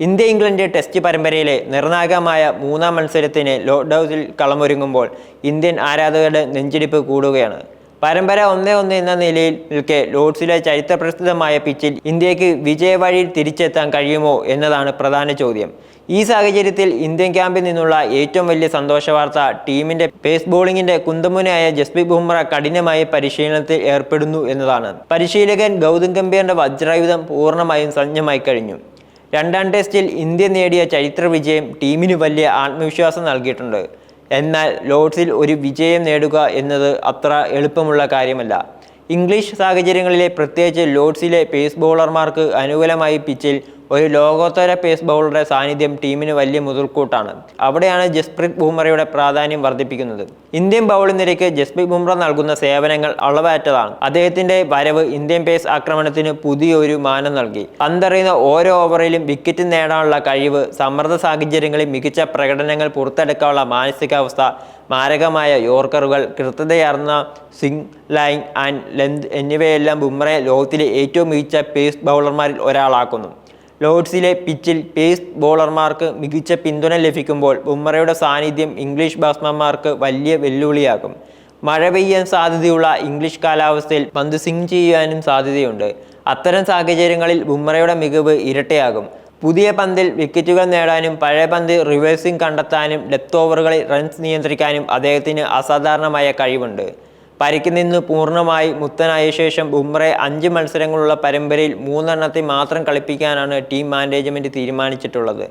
India England test പരമ്പരയിലെ നിർണായകമായ മൂന്നാം മത്സരത്തിന് ലോക്ക്ഡൌണിൽ കളമൊരുങ്ങുമ്പോൾ ഇന്ത്യൻ ആരാധകരുടെ നെഞ്ചിടിപ്പ് കൂടുകയാണ്. പരമ്പര ഒന്നേ ഒന്ന് എന്ന നിലയിൽ നിൽക്കെ ലോഡ്സിലെ ചരിത്രപ്രസിദ്ധമായ പിച്ചിൽ ഇന്ത്യയ്ക്ക് വിജയവഴിയിൽ തിരിച്ചെത്താൻ കഴിയുമോ എന്നതാണ് പ്രധാന ചോദ്യം. ഈ സാഹചര്യത്തിൽ ഇന്ത്യൻ ക്യാമ്പിൽ നിന്നുള്ള ഏറ്റവും വലിയ സന്തോഷ വാർത്ത ടീമിന്റെ പേസ് ബോളിംഗിന്റെ കുന്തമുനയായ ജസ്പ്രീത് ബുംറ കഠിനമായി പരിശീലനത്തിൽ ഏർപ്പെടുന്നു എന്നതാണ്. പരിശീലകൻ ഗൗതം ഗംഭീറിന്റെ വജ്രായുധം പൂർണമായും സജ്ജമായി കഴിഞ്ഞു. രണ്ടാം ടെസ്റ്റിൽ ഇന്ത്യ നേടിയ ചരിത്ര വിജയം ടീമിന് വലിയ ആത്മവിശ്വാസം നൽകിയിട്ടുണ്ട്. എന്നാൽ ലോഡ്സിൽ ഒരു വിജയം നേടുക എന്നത് അത്ര എളുപ്പമുള്ള കാര്യമല്ല. ഇംഗ്ലീഷ് സാഹചര്യങ്ങളിലെ പ്രത്യേകിച്ച് ലോഡ്സിലെ പേസ് ബോളർമാർക്ക് അനുകൂലമായി പിച്ചിൽ ഒരു ലോകോത്തര പേസ് ബൗളറുടെ സാന്നിധ്യം ടീമിന് വലിയ മുതൽക്കൂട്ടാണ്. അവിടെയാണ് ജസ്പ്രീത് ബുംറയുടെ പ്രാധാന്യം വർദ്ധിപ്പിക്കുന്നത്. ഇന്ത്യൻ ബൗളിംഗ് നിരയ്ക്ക് ജസ്പ്രീത് ബുംറ നൽകുന്ന സേവനങ്ങൾ അളവറ്റതാണ്. അദ്ദേഹത്തിന്റെ വരവ് ഇന്ത്യൻ പേസ് ആക്രമണത്തിന് പുതിയൊരു മാനം നൽകി. പന്തറിയുന്ന ഓരോ ഓവറിലും വിക്കറ്റ് നേടാനുള്ള കഴിവ് സമ്മർദ്ദ സാഹചര്യങ്ങളിൽ മികച്ച പ്രകടനങ്ങൾ പുറത്തെടുക്കാനുള്ള മാനസികാവസ്ഥ മാരകമായ യോർക്കറുകൾ കൃത്യതയാർന്ന സിംഗ് ലൈൻ ആൻഡ് ലെന്ത് എന്നിവയെല്ലാം ബുംറയെ ലോകത്തിലെ ഏറ്റവും മികച്ച പേസ് ബൗളർമാരിൽ ഒരാളാക്കുന്നു. ലോർഡ്സിലെ പിച്ചിൽ പേസ് ബോളർമാർക്ക് മികച്ച പിന്തുണ ലഭിക്കുമ്പോൾ ബുംറയുടെ സാന്നിധ്യം ഇംഗ്ലീഷ് ബാറ്റ്സ്മാൻമാർക്ക് വലിയ വെല്ലുവിളിയാകും. മഴ പെയ്യാൻ സാധ്യതയുള്ള ഇംഗ്ലീഷ് കാലാവസ്ഥയിൽ പന്ത് സ്വിംഗ് ചെയ്യാനും സാധ്യതയുണ്ട്. അത്തരം സാഹചര്യങ്ങളിൽ ബുംറയുടെ മികവ് ഇരട്ടയാകും. പുതിയ പന്തിൽ വിക്കറ്റുകൾ നേടാനും പഴയ പന്ത് റിവേഴ്സിംഗ് കണ്ടെത്താനും ഡെത്ത് ഓവറുകളിൽ റൺസ് നിയന്ത്രിക്കാനും അദ്ദേഹത്തിന് അസാധാരണമായ കഴിവുണ്ട്. പരിക്കിൽ നിന്ന് പൂർണമായി മുത്തനായ ശേഷം ബുംറയെ അഞ്ച് മത്സരങ്ങളുള്ള പരമ്പരയിൽ മൂന്നെണ്ണത്തിൽ മാത്രം കളിപ്പിക്കാനാണ് ടീം മാനേജ്മെന്റ് തീരുമാനിച്ചിട്ടുള്ളത്.